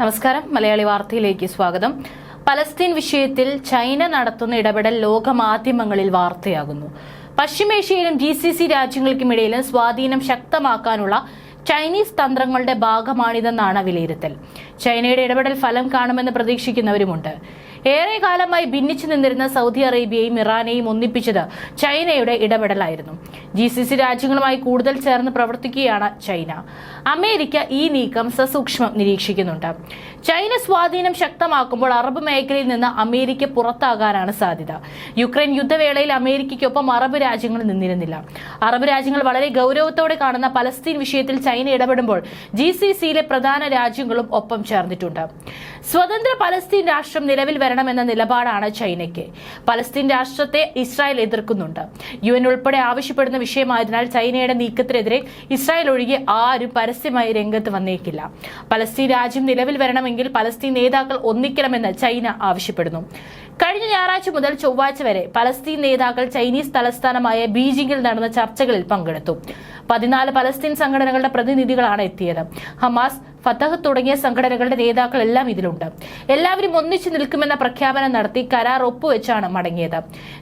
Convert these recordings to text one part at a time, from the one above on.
നമസ്കാരം. മലയാളി വാർത്തയിലേക്ക് സ്വാഗതം. പലസ്തീൻ വിഷയത്തിൽ ചൈന നടത്തുന്ന ഇടപെടൽ ലോകമാധ്യമങ്ങളിൽ വാർത്തയാകുന്നു. പശ്ചിമേഷ്യയിലും ജി സി സി രാജ്യങ്ങൾക്കുമിടയിലും സ്വാധീനം ശക്തമാക്കാനുള്ള ചൈനീസ് തന്ത്രങ്ങളുടെ ഭാഗമാണിതെന്നാണ് വിലയിരുത്തൽ. ചൈനയുടെ ഇടപെടൽ ഫലം കാണുമെന്ന് പ്രതീക്ഷിക്കുന്നവരുമുണ്ട്. ഏറെ കാലമായി ഭിന്നിച്ചു നിന്നിരുന്ന സൗദി അറേബ്യയും ഇറാനെയും ഒന്നിപ്പിച്ചത് ചൈനയുടെ ഇടപെടലായിരുന്നു. ജി സി സി രാജ്യങ്ങളുമായി കൂടുതൽ ചേർന്ന് പ്രവർത്തിക്കുകയാണ് ചൈന. അമേരിക്ക ഈ നീക്കം സസൂക്ഷ്മം നിരീക്ഷിക്കുന്നുണ്ട്. ചൈന സ്വാധീനം ശക്തമാക്കുമ്പോൾ അറബ് മേഖലയിൽ നിന്ന് അമേരിക്ക പുറത്താകാനാണ് സാധ്യത. യുക്രൈൻ യുദ്ധവേളയിൽ അമേരിക്കയ്ക്കൊപ്പം അറബ് രാജ്യങ്ങൾ നിന്നിരുന്നില്ല. അറബ് രാജ്യങ്ങൾ വളരെ ഗൗരവത്തോടെ കാണുന്ന പലസ്തീൻ വിഷയത്തിൽ ചൈന ഇടപെടുമ്പോൾ ജി സി സിയിലെ പ്രധാന രാജ്യങ്ങളും ഒപ്പം ചേർന്നിട്ടുണ്ട്. സ്വതന്ത്ര പലസ്തീൻ രാഷ്ട്രം നിലവിൽ വരണമെന്ന നിലപാടാണ് ചൈനയ്ക്ക്. പലസ്തീൻ രാഷ്ട്രത്തെ ഇസ്രായേൽ എതിർക്കുന്നുണ്ട്. യു എൻ ഉൾപ്പെടെ ആവശ്യപ്പെടുന്ന വിഷയമായതിനാൽ ചൈനയുടെ നീക്കത്തിനെതിരെ ഇസ്രായേൽ ഒഴികെ ആരും പരസ്യമായി രംഗത്ത് വന്നേക്കില്ല. പലസ്തീൻ രാജ്യം നിലവിൽ വരണമെങ്കിൽ പലസ്തീൻ നേതാക്കൾ ഒന്നിക്കണമെന്ന് ചൈന ആവശ്യപ്പെടുന്നു. കഴിഞ്ഞ ഞായറാഴ്ച മുതൽ ചൊവ്വാഴ്ച വരെ പലസ്തീൻ നേതാക്കൾ ചൈനീസ് തലസ്ഥാനമായ ബീജിംഗിൽ നടന്ന ചർച്ചകളിൽ പങ്കെടുത്തു. പതിനാല് പലസ്തീൻ സംഘടനകളുടെ പ്രതിനിധികളാണ് എത്തിയത്. ഹമാസ് ഫത്തഹ് തുടങ്ങിയ സംഘടനകളുടെ നേതാക്കൾ എല്ലാം ഇതിലുണ്ട്. എല്ലാവരും ഒന്നിച്ചു നിൽക്കുമെന്ന പ്രഖ്യാപനം നടത്തി കരാർ ഒപ്പുവെച്ചാണ് മടങ്ങിയത്.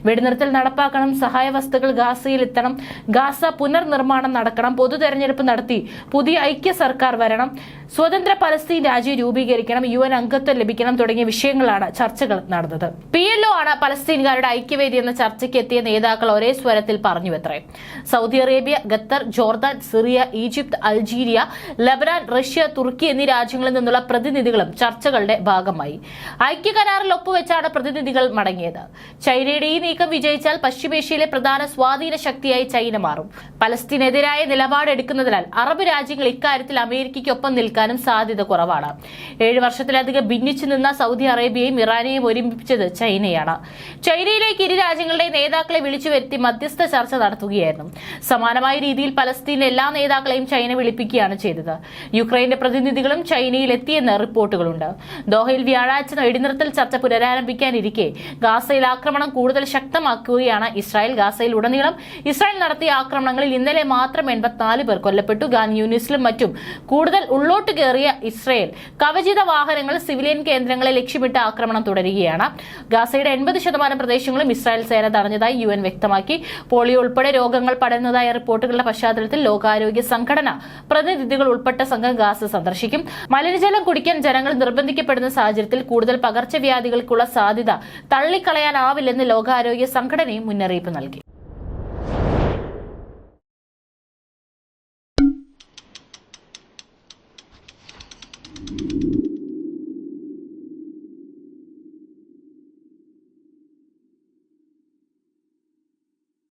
വെടിനിർത്തൽ നടപ്പാക്കണം സഹായ വസ്തുക്കൾ ഗാസയിൽ എത്തണം ഗാസ പുനർനിർമ്മാണം നടക്കണം പൊതു തെരഞ്ഞെടുപ്പ് നടത്തി പുതിയ ഐക്യ സർക്കാർ വരണം സ്വതന്ത്ര പലസ്തീൻ രാജ്യം രൂപീകരിക്കണം യു എൻ അംഗത്വം ലഭിക്കണം തുടങ്ങിയ വിഷയങ്ങളാണ് ചർച്ചകൾ നടന്നത്. പി എൽ ഒ ആണ് പലസ്തീൻകാരുടെ ഐക്യവേദി എന്ന ചർച്ചയ്ക്ക് എത്തിയ നേതാക്കൾ ഒരേ സ്വരത്തിൽ പറഞ്ഞുവത്രേ. Saudi Arabia Qatar Jordan Syria Egypt Algeria Lebanon Russia തുർക്കി എന്നീ രാജ്യങ്ങളിൽ നിന്നുള്ള പ്രതിനിധികളും ചർച്ചകളുടെ ഭാഗമായി. ഐക്യ കരാറിൽ ഒപ്പുവെച്ചാണ് പ്രതിനിധികൾ മടങ്ങിയത്. ചൈനയുടെ ഈ നീക്കം വിജയിച്ചാൽ പശ്ചിമേഷ്യയിലെ പ്രധാന സ്വാധീന ശക്തിയായി ചൈന മാറും. പലസ്തീനെതിരായ നിലപാടെടുക്കുന്നതിനാൽ അറബ് രാജ്യങ്ങൾ ഇക്കാര്യത്തിൽ അമേരിക്കയ്ക്കൊപ്പം നിൽക്കാനും സാധ്യത കുറവാണ്. ഏഴ് വർഷത്തിലധികം ഭിന്നിച്ചു നിന്ന സൗദി അറേബ്യയും ഇറാനെയും ഒരുമിപ്പിച്ചത് ചൈനയാണ്. ചൈനയിലേക്ക് ഇരു രാജ്യങ്ങളുടെ നേതാക്കളെ വിളിച്ചു വരുത്തി മധ്യസ്ഥ ചർച്ച നടത്തുകയായിരുന്നു. സമാനമായ രീതിയിൽ പലസ്തീൻ എല്ലാ നേതാക്കളെയും ചൈന വിളിപ്പിക്കുകയാണ് ചെയ്തത്. യുക്രൈന്റെ പ്രതിനിധികളും ചൈനയിൽ എത്തിയെന്ന് റിപ്പോർട്ടുകളുണ്ട്. ദോഹയിൽ വ്യാഴാഴ്ച വെടിനിർത്തൽ ചർച്ച പുനരാരംഭിക്കാനിരിക്കെ ഗാസയിൽ ആക്രമണം കൂടുതൽ ശക്തമാക്കുകയാണ് ഇസ്രായേൽ. ഗാസയിൽ ഉടനീളം ഇസ്രായേൽ നടത്തിയ ആക്രമണങ്ങളിൽ ഇന്നലെ മാത്രം എൺപത്തിനാല് പേർ കൊല്ലപ്പെട്ടു. ഗാൻ യൂണിസിലും മറ്റും കൂടുതൽ ഉള്ളോട്ട് കയറിയ ഇസ്രയേൽ കവചിത വാഹനങ്ങൾ സിവിലിയൻ കേന്ദ്രങ്ങളെ ലക്ഷ്യമിട്ട് ആക്രമണം തുടരുകയാണ്. ഗാസയുടെ എൺപത് ശതമാനം പ്രദേശങ്ങളും ഇസ്രായേൽ സേന തടഞ്ഞതായി യു എൻ വ്യക്തമാക്കി. പോളിയോ ഉൾപ്പെടെ രോഗങ്ങൾ പടരുന്നതായ റിപ്പോർട്ടുകളുടെ പശ്ചാത്തലത്തിൽ ലോകാരോഗ്യ സംഘടന പ്രതിനിധികൾ ഉൾപ്പെട്ട സംഘം ഗാസ സന്ദർശിക്കും. മലിനജലം കുടിക്കാൻ ജനങ്ങൾ നിർബന്ധിക്കപ്പെടുന്ന സാഹചര്യത്തിൽ കൂടുതൽ പകർച്ചവ്യാധികൾക്കുള്ള സാധ്യത തള്ളിക്കളയാനാവില്ലെന്ന് ലോകാരോഗ്യ സംഘടനയും മുന്നറിയിപ്പ് നൽകി.